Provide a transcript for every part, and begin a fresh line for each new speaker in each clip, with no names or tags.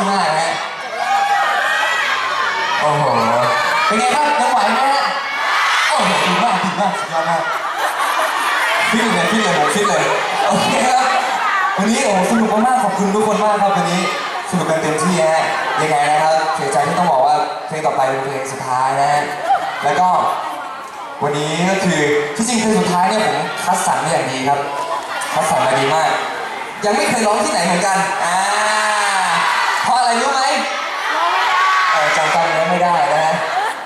ซี่มากฮะโอ้โห เป็นไงครับยังไหวไหมฮะโอ้โหดีมากดีมากสุดยอดมากฟิตเลยฟิตเลยผมฟิตเลย โอเคครับ วันนี้โอ้โหสนุกมากๆขอบคุณทุกคนมากครับวันนี้ สนุกกันเต็มที่ฮะ ยังไงนะครับ เสียใจที่ต้องบอกว่าเพลงต่อไปเป็นเพลงสุดท้ายนะฮะ แล้วก็วันนี้ก็คือที่จริงเพลงสุดท้ายเนี่ยผมคัดสรรมาอย่างดีครับ คัดสรรมาดีมาก ยังไม่เคยร้องที่ไหนเหมือนกัน อ่า อะไรรู้ไหมเออจำจำเนื้ไม่ได้นะฮะ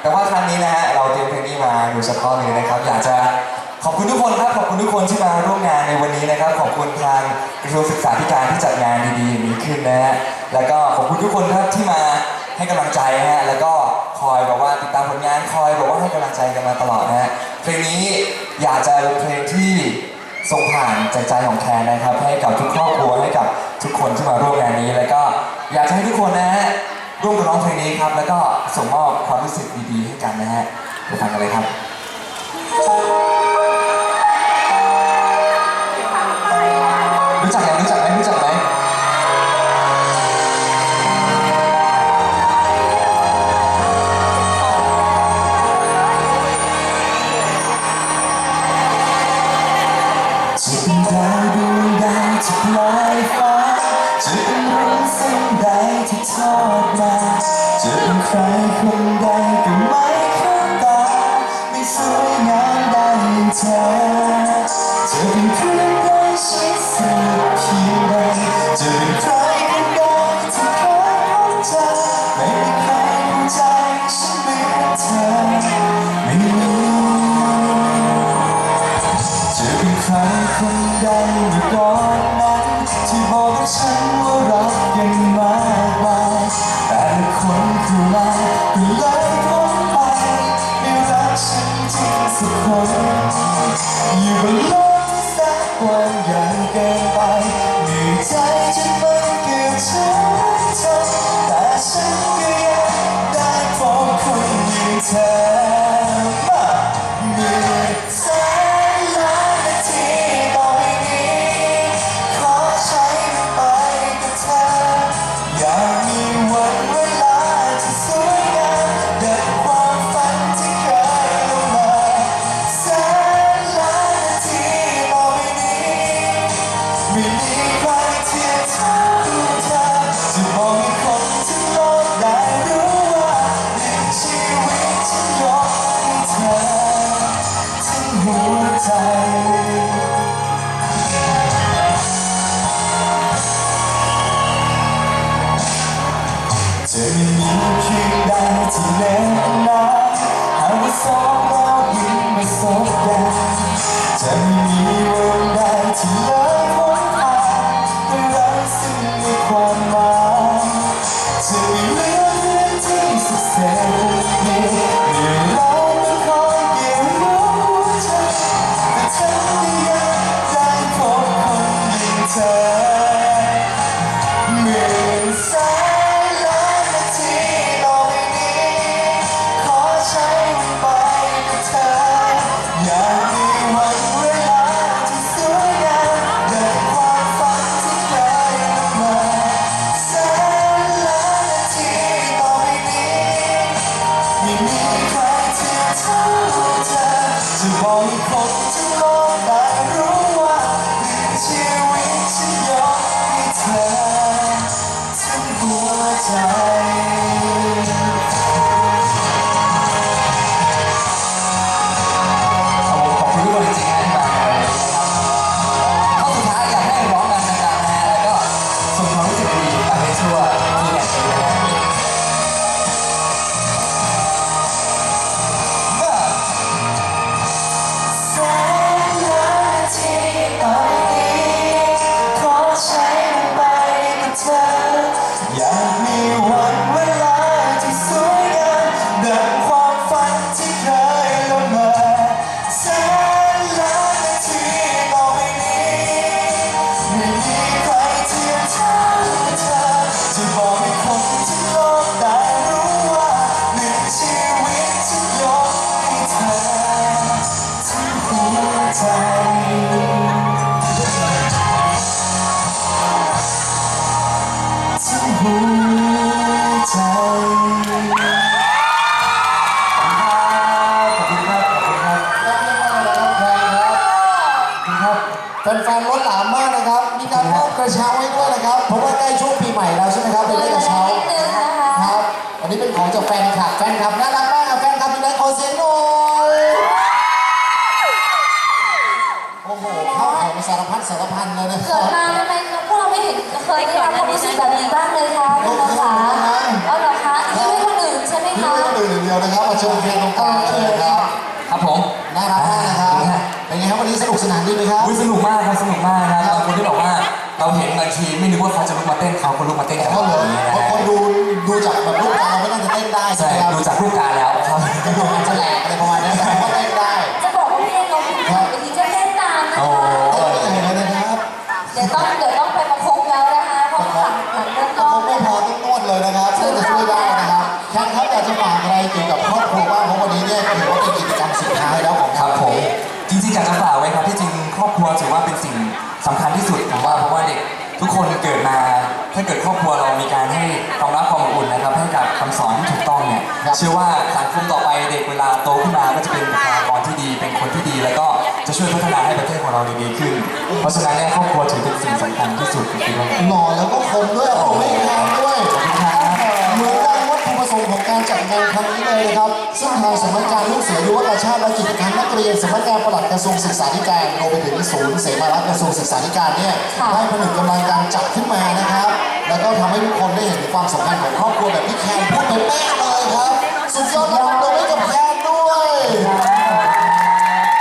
แต่ว่าครั้งนี้นะฮะเราเตรียมเพลงนี้มาโดยเฉพาะเลยนะครับ อยากจะขอบคุณทุกคนครับขอบคุณทุกคนที่มาร่วมงานในวันนี้นะครับ ขอบคุณทางกระทรวงศึกษาธิการที่จัดงานดีๆนี้ขึ้นนะฮะแล้วก็ขอบคุณทุกคนครับที่มาให้กำลังใจฮะแล้วก็คอยบอกว่าติดตามผลงานคอยบอกว่าให้กำลังใจกันมาตลอดนะฮะเพลงนี้อยากจะเป็นเพลงที่ส่งผ่านใจใจของแคนนะครับ ให้กับทุกครอบครัวให้กับทุกคนที่มาร่วมงานนี้ แล้วก็ อยากจะให้ทุกคนนะฮะร่วมกันร้องเพลงนี้ครับ แล้วก็ส่งมอบความรู้สึกดีๆให้กันนะฮะไปฟังกันเลยครับรู้จักยังรู้จักไหมรู้จักไหมจะเป็นดาวดวงใดที่ลาย ใจจะไม่มีเพียงใดที่แน่นน้ำหากว่าสองเรายิ่งไม่สบกันจะมี ทั้ แฟนๆล้นหลามมากนะครับ มีการมอบกระเช้าให้ด้วยนะครับ เพราะว่าใกล้ช่วงปีใหม่แล้วใช่ไหมครับเป็นเลขกระเช้า ครับ อันนี้เป็นของจากแฟนคลับ แฟนคลับน่ารัก มพันธ์ล้นะเกิดมาทำไมพวกเราไม่เห็นเคยได้รับความรู้สึกแบบนี้บ้างเลยคะคุณน้องขาเอาเหรอคะอันนี้ไม่คนอื่นใช่ไหมนี่คะ ไม่ต้องดื่มอย่างเดียวนะครับมาชมเพลงตรงกลางเลยนะครับครับผม น่ารักมากนะครับเป็นไงครับวันนี้สนุกสนานดีไหมครับ อุ้ยสนุกมากครับสนุกมากนะครับบางคนที่บอกว่าเราเห็นบางทีไม่นึกว่าเขาจะลุกมาเต้นเขาก็
ลุกมาเต้นแต่กับ
เราว่เหมือ
อนย่างเงี้ยนะ
บางฮะคนดูดูจากแบบรูปกายไม่น่าจะเต้นได้
ใช่
ไหมรับ
ดูจากรูปการณ์แล้วครับ
จะหลอก
จะแหล
ก
อะไรประมาณ เกิดครอบครัวเรามีการให้ความรักความอบอุ่นนะครับให้กับคำสอนที่ถูกต้องเนี่ยเชื่อว่าสังคมต่อไปเด็กเวลาโตขึ้นมาก็จะเป็นบุคลากรที่ดี เป็นคนที่ดี แล้วก็จะช่วยพัฒนาให้ประเทศของเราดีขึ้น เพราะฉะนั้นเนี่ยครอบครัวถือเป็นสิ่งสำคัญที่สุดจริงๆครับ
หล่อแล้วก็คมด้วยเอาไม่แพงด้วยเหมือนกันวัตถุประสงค์ของการจัดงานครั้งนี้เลยนะครับ ซึ่งทางสำนักงานลูกเสือยุวกาชาติและกิจการนักเรียนสำนักงานปลัดกระทรวงศึกษาธิการรวมไปถึงศูนย์เสมารัฐกระทรวงศึกษาธิการเนี่ยได้ผนึกกำลังการจัดขึ้นมานะครับ แล้วก็ทำให้ทุกคนได้เห็นถึงความสำคัญของครอบครัวแบบที่แคนพูดไปแม่เลยครับ สุดยอดมากเลยให้กับแคนด้วย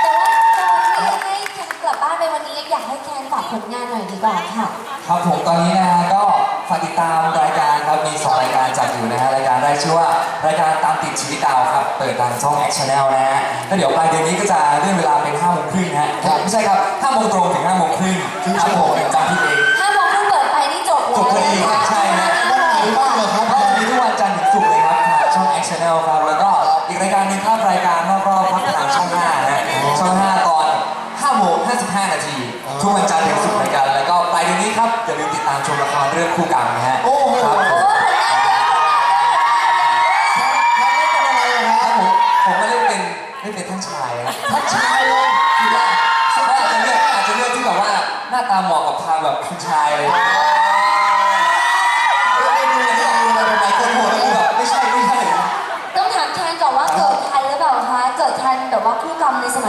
แต่ว่าก่อนที่จะให้แคนกลับบ้านไปวันนี้อยากให้แคนฝากผลงานหน่อยดีกว่าค่ะ
ครับผมตอนนี้นะฮะก็ฝากติดตามรายการครับมีสองรายการจัดอยู่นะฮะรายการแรกชื่อว่ารายการตามติดชีวิตดาวครับเปิดทางช่อง X Channel นะฮะก็เดี๋ยวปลายเดือนนี้ก็จะเลื่อนเวลาเป็น5โมงครึ่งนะฮะไม่ใช่ครับ5โมงตรงถึง5โมงครึ่งครับผมจำที่เอง
ถ้ามอง เพิ่งเปิดไปนี่จบ
จบพอดีครับใช่ฮะ
วันไหนบ้างเหรอครับ
วันนี้ทุกวันจันทร์ถึงศุกร์เลยครับทางช่อง X Channel ครับ แล้วก็อีกรายการหนึงครับรายการนอกรอบครักทางช่อง5นะฮะช่อง 5 ตอน5โมง55 นาที ทุกวันจันทร์ถึงศุกร์เหมือนกัน แล้วก็ปลายเดือนนี้ครับอย่าลืมติดตามชมละครเรื่องคู่กรรมนะฮะ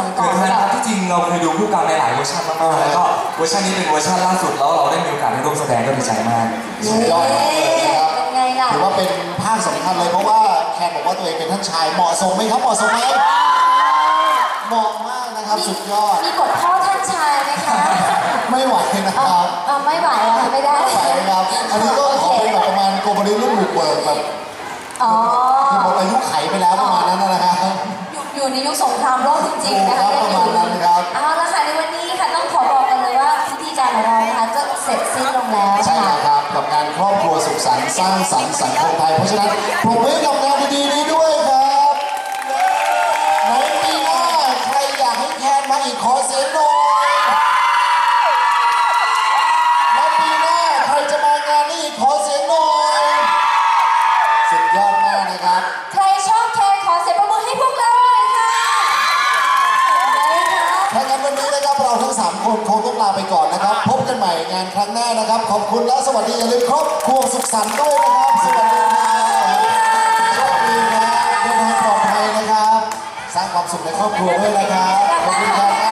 มใน
สมัยก่
เกิ
อน
ด
หรือ
ทัน
เป
ค
ล่า
รับที่จริงเราเคยดูคู่กรรมในหลายเวอร์ชันมากๆแล้วก็เวอร์ชันนี้เป็นเวอร์ชันล่าสุดแล้วเราได้มีโอกาสได้ร่วมแสดงก็ดีใจมาก
สุดยอดมากเลยนะครับ
เป็นไงล่ะ
ถือว่าเป็นภาคสำคัญเลยเพราะว่าแคนบอกว่าตัวเองเป็นท่านชายเหมาะสมไหมครับเหมาะสมไหมเหมาะมากนะครับสุดยอด
มีกดพ่อท่านชายไหมคะ
ไม่ไหวนะค
เอา
รับ
เอาไม่ไหวอะค่ะไม่ได้
ไม่ไหวนะครับอันนี้ก็ขอเป็นแบบประมาณโกลบอลลูนบุกเบิกแบบ
อ๋อ
อยู่
อยู่ในยุคสงครามโลกจริงๆนะคะ
โอ้ครับประมาณนั้นครับ
เอาละค่ะในวันนี้ค่ะต้องขอบอกกันเลยว่าพิธีการของเรานะคะก็เสร็จสิ้นลงแล้ว
ใช่
ค่ะ
ครับกับงานครอบครัวสุขสันต์สร้างสรรค์สังคมไทยเพราะฉะนั้นปรบมือกับงานดีๆนี้ด้วย เราทั้ง 3 คนคงต้องลาไปก่อนนะครับ พบกันใหม่งานครั้งหน้านะครับ ขอบคุณและสวัสดีอย่าลืมครอบครัวสุขสันต์ด้วยนะครับ สวัสดีครับโชคดีนะเดินทางปลอดภัยนะครับ สร้างความสุขในครอบครัวด้วยนะครับ ขอบคุณครับ